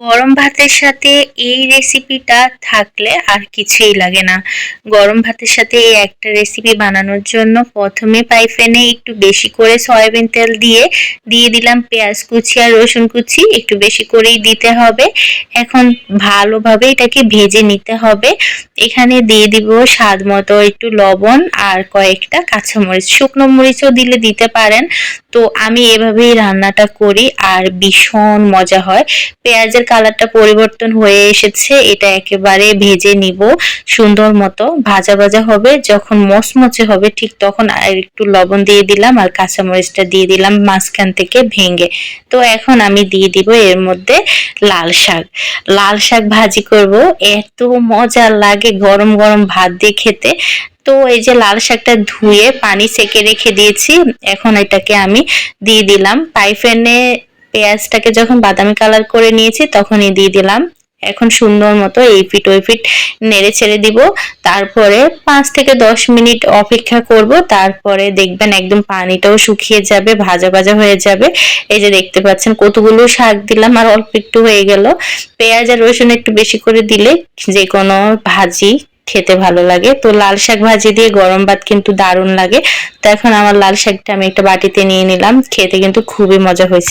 গরম ভাতের সাথে এই রেসিপিটা থাকলে আর কিছুই লাগে না। গরম ভাতের সাথে এই একটা রেসিপি বানানোর জন্য প্রথমে পাইফেনে একটু বেশি করে সয়াবিন তেল দিয়ে দিয়ে দিলাম পেঁয়াজ কুচি আর রসুন কুচি, একটু বেশি করেই দিতে হবে। এখন ভালোভাবে এটাকে ভেজে নিতে হবে। এখানে দিয়ে দিব স্বাদ মতো একটু লবণ আর কয়েকটা কাঁচামরিচ। শুকনো মরিচও দিলে দিতে পারেন। তো আমি এভাবেই রান্নাটা করি আর ভীষণ মজা হয়। পেঁয়াজের কালারটা পরিবর্তন হয়ে এসেছে, এটা একেবারে ভেজে নিব। সুন্দর মতো ভাজা ভাজা হবে, যখন মচমচে হবে ঠিক তখন আর একটু লবণ দিয়ে দিলাম আর কাঁচামরিচটা দিয়ে দিলাম মাঝখান থেকে ভেঙে। তো এখন আমি দিয়ে দিব এর মধ্যে লাল শাক। লাল শাক ভাজি করব, এত মজা লাগে গরম গরম ভাত দিয়ে খেতে। তো এই যে লাল শাকটা ধুয়ে পানি সেকে রেখে দিয়েছি, এখন এটাকে আমি দিয়ে দিলাম। পাইফেনে পেঁয়াজটাকে যখন বাদামি কালার করে নিয়েছি, তখনই দিয়ে দিলাম। এখন সুন্দর মতো এই ফিট ওই ফিট নেড়ে ছেড়ে দিব। তারপরে পাঁচ থেকে দশ মিনিট অপেক্ষা করব। তারপরে দেখবেন একদম পানিটাও শুকিয়ে যাবে, ভাজা ভাজা হয়ে যাবে। এই যে দেখতে পাচ্ছেন, কতগুলো শাক দিলাম, আর অল্প একটু হয়ে গেল। পেঁয়াজ আর রসুন একটু বেশি করে দিলে যে কোনো ভাজি খেতে ভালো লাগে। তো লাল শাক ভাজি দিয়ে গরম ভাত কিন্তু দারুণ লাগে। তো এখন আমার লাল শাকটা আমি একটা বাটিতে নিয়ে নিলাম। খেতে কিন্তু খুবই মজা হয়েছে।